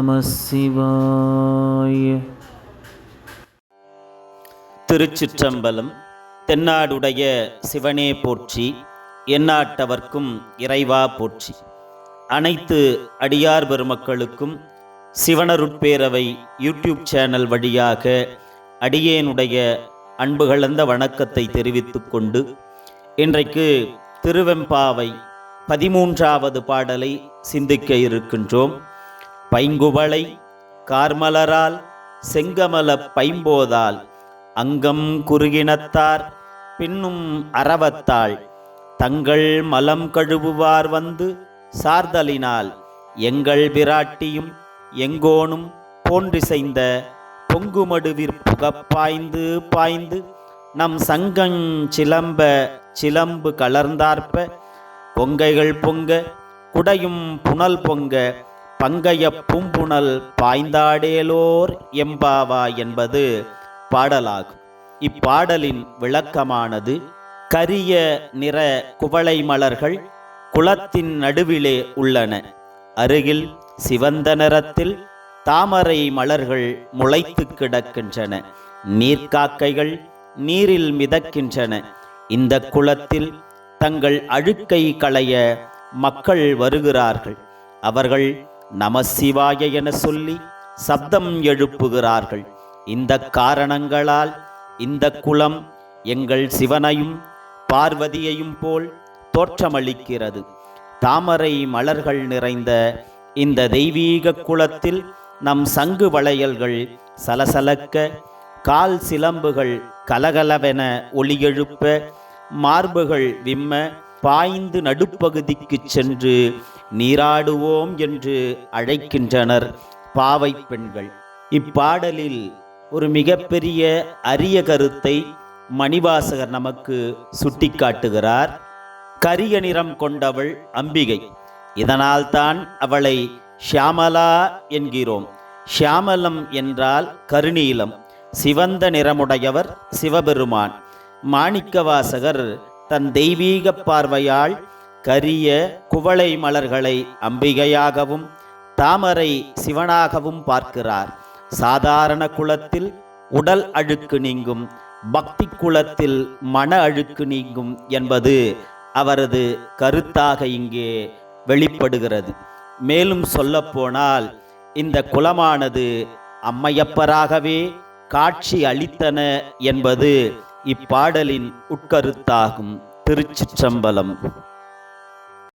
நம சிவாய. திருச்சிற்றம்பலம் தென்னாடுடைய சிவனே போற்றி எந்நாட்டவர்க்கும் இறைவா போற்றி. அனைத்து அடியார் பெருமக்களுக்கும் சிவனருட்பேரவை யூடியூப் சேனல் வழியாக அடியேனுடைய அன்பு கலந்த வணக்கத்தை தெரிவித்துக் கொண்டு இன்றைக்கு திருவெம்பாவை பதிமூன்றாவது பாடலை சிந்திக்க இருக்கின்றோம். பைங்குவளை கார்மலரால் செங்கமல பைம்போதால் அங்கம் குறுகினத்தார் பின்னும் அறவத்தாள் தங்கள் மலம் கழுவுவார் வந்து சார்தலினால் எங்கள் விராட்டியும் எங்கோனும் போன்றிசைந்த பொங்குமடுவிற் புகப்பாய்ந்து பாய்ந்து நம் சங்கங் சிலம்ப சிலம்பு கலர்ந்தார்ப்ப பொங்கைகள் பொங்க குடையும் புனல் பொங்க பங்கைய பூம்புணல் பாய்ந்தாடேலோர் எம்பாவா என்பது பாடலாகும். இப்பாடலின் விளக்கமானது கரிய நிற குவளை மலர்கள் குளத்தின் நடுவிலே உள்ளன. அருகில் சிவந்த நிறத்தில் தாமரை மலர்கள் முளைத்து கிடக்கின்றன. நீர்க்காக்கைகள் நீரில் மிதக்கின்றன. இந்த குளத்தில் தங்கள் அழுக்கை களைய மக்கள் வருகிறார்கள். அவர்கள் நமசிவாய என சொல்லி சப்தம் எழுப்புகிறார்கள். இந்த காரணங்களால் இந்த குளம் எங்கள் சிவனையும் பார்வதியையும் போல் தோற்றமளிக்கிறது. தாமரை மலர்கள் நிறைந்த இந்த தெய்வீக குளத்தில் நம் சங்கு வளையல்கள் சலசலக்க கால் சிலம்புகள் கலகலவென ஒளியெழுப்ப மார்புகள் விம்ம பாய்ந்து நடுப்பகுதிக்குச் சென்று நீராடுவோம் என்று அழைக்கின்றனர் பாவை பெண்கள். இப்பாடலில் ஒரு மிகப்பெரிய அரிய கருத்தை மணிவாசகர் நமக்கு சுட்டிக்காட்டுகிறார். கரிய நிறம் கொண்டவள் அம்பிகை. இதனால்தான் அவளை ஷியாமலா என்கிறோம். ஷியாமலம் என்றால் கருநீலம். சிவந்த நிறமுடையவர் சிவபெருமான். மாணிக்கவாசகர் தன் தெய்வீக பார்வையால் கரிய குவளை மலர்களை அம்பிகையாகவும் தாமரை சிவனாகவும் பார்க்கிறார். சாதாரண குலத்தில் உடல் அழுக்கு நீங்கும் பக்தி குலத்தில் மன அழுக்கு நீங்கும் என்பது அவரது கருத்தாக இங்கே வெளிப்படுகிறது. மேலும் சொல்லப்போனால் இந்த குலமானது அம்மையப்பராகவே காட்சி அளித்தன என்பது இப்பாடலின் உட்கருத்தாகும் திருச்சிற்றம்பலம்.